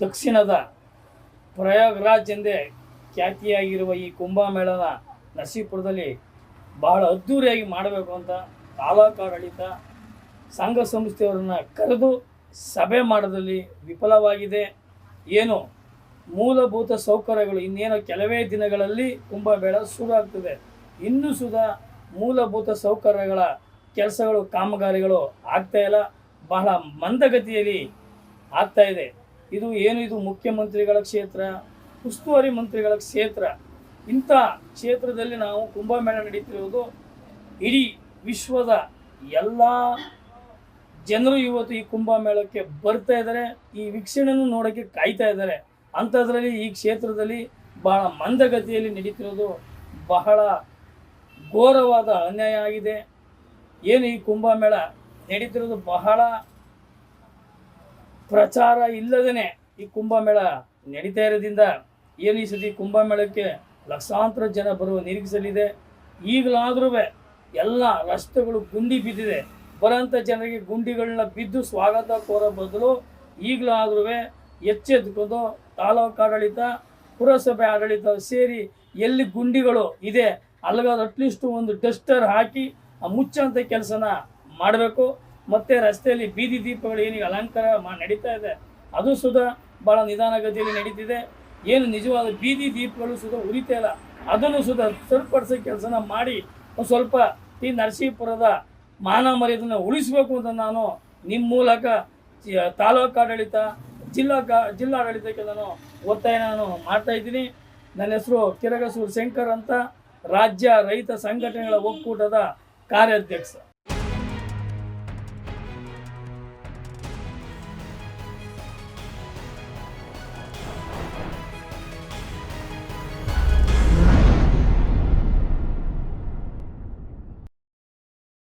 ದಕ್ಷಿಣದ ಪ್ರಯಾಗ್ರಾಜ್ ಎಂದೇ ಖ್ಯಾತಿಯಾಗಿರುವ ಈ ಕುಂಭಮೇಳನ ನರಸೀಪುರದಲ್ಲಿ ಬಹಳ ಅದ್ಧೂರಿಯಾಗಿ ಮಾಡಬೇಕು ಅಂತ ತಾಲೂಕು ಆಡಳಿತ ಸಂಘ ಸಂಸ್ಥೆಯವರನ್ನು ಕರೆದು ಸಭೆ ಮಾಡೋದಲ್ಲಿ ವಿಫಲವಾಗಿದೆ. ಏನು ಮೂಲಭೂತ ಸೌಕರ್ಯಗಳು ಇನ್ನೇನು ಕೆಲವೇ ದಿನಗಳಲ್ಲಿ ಕುಂಭಮೇಳ ಶುರು ಆಗ್ತದೆ ಇನ್ನೂ ಸುಧಾ ಮೂಲಭೂತ ಸೌಕರ್ಯಗಳ ಕೆಲಸಗಳು ಕಾಮಗಾರಿಗಳು ಆಗ್ತಾ ಇಲ್ಲ. ಬಹಳ ಮಂದಗತಿಯಲ್ಲಿ ಆಗ್ತಾಯಿದೆ ಇದು ಏನು? ಇದು ಮುಖ್ಯಮಂತ್ರಿಗಳ ಕ್ಷೇತ್ರ, ಉಸ್ತುವಾರಿ ಮಂತ್ರಿಗಳ ಕ್ಷೇತ್ರ. ಇಂಥ ಕ್ಷೇತ್ರದಲ್ಲಿ ನಾವು ಕುಂಭಮೇಳ ನಡೀತಿರುವುದು ಇಡೀ ವಿಶ್ವದ ಎಲ್ಲ ಜನರು ಇವತ್ತು ಈ ಕುಂಭಮೇಳಕ್ಕೆ ಬರ್ತಾ ಇದ್ದಾರೆ. ಈ ವೀಕ್ಷಣೆಯನ್ನು ನೋಡೋಕ್ಕೆ ಕಾಯ್ತಾ ಇದ್ದಾರೆ. ಅಂಥದ್ರಲ್ಲಿ ಈ ಕ್ಷೇತ್ರದಲ್ಲಿ ಬಹಳ ಮಂದಗತಿಯಲ್ಲಿ ನಡೀತಿರೋದು ಬಹಳ ಘೋರವಾದ ಅನ್ಯಾಯ ಆಗಿದೆ. ಏನು ಈ ಕುಂಭಮೇಳ ನಡೀತಿರೋದು ಬಹಳ ಪ್ರಚಾರ ಇಲ್ಲದೇ ಈ ಕುಂಭಮೇಳ ನಡೀತಾ ಇರೋದ್ರಿಂದ ಏನು ಈ ಸತಿ ಕುಂಭಮೇಳಕ್ಕೆ ಲಕ್ಷಾಂತರ ಜನ ಬರುವ ನಿರೀಕ್ಷಿಸಲಿದೆ ಈಗಲಾದ್ರೂ ಎಲ್ಲ ರಸ್ತೆಗಳು ಗುಂಡಿ ಬಿದ್ದಿದೆ. ಬರೋಂಥ ಜನರಿಗೆ ಗುಂಡಿಗಳನ್ನ ಬಿದ್ದು ಸ್ವಾಗತ ಕೋರೋ ಬದಲು ಈಗಲಾದ್ರೂ ಎಚ್ಚೆತ್ಕೊಂಡು ತಾಲೂಕು ಆಡಳಿತ, ಪುರಸಭೆ ಆಡಳಿತ ಸೇರಿ ಎಲ್ಲಿ ಗುಂಡಿಗಳು ಇದೆ ಅಲ್ಲಿಗಾದ ಅಟ್ಲೀಸ್ಟ್ ಒಂದು ಡಸ್ಟರ್ ಹಾಕಿ ಆ ಮುಚ್ಚಂಥ ಕೆಲಸನ ಮಾಡಬೇಕು. ಮತ್ತು ರಸ್ತೆಯಲ್ಲಿ ಬೀದಿ ದೀಪಗಳು ಏನೀಗ ಅಲಂಕಾರ ಮಾ ನಡೀತಾ ಇದೆ, ಅದು ಸುದ ಭಾಳ ನಿಧಾನಗತಿಯಲ್ಲಿ ನಡೀತಿದೆ. ಏನು ನಿಜವಾದ ಬೀದಿ ದೀಪಗಳು ಸುದ ಉರಿತಾ ಇಲ್ಲ. ಅದನ್ನು ಸುದ ಸರಿಪಡಿಸೋ ಕೆಲಸನ ಮಾಡಿ ಸ್ವಲ್ಪ ಈ ನರಸೀಪುರದ ಮಾನ ಮರ್ಯಾದನ್ನು ಉಳಿಸಬೇಕು ಅಂತ ನಾನು ನಿಮ್ಮ ಮೂಲಕ ತಾಲೂಕು ಆಡಳಿತ, ಜಿಲ್ಲಾ ಕಾ ಜಿಲ್ಲಾಡಳಿತಕ್ಕೆ ನಾನು ಒತ್ತಾಯ ನಾನು ಮಾಡ್ತಾ ಇದ್ದೀನಿ. ನನ್ನ ಹೆಸರು ಕಿರಗಸೂರು ಶಂಕರ್ ಅಂತ, ರಾಜ್ಯ ರೈತ ಸಂಘಟನೆಗಳ ಒಕ್ಕೂಟದ ಕಾರ್ಯಾಧ್ಯಕ್ಷ.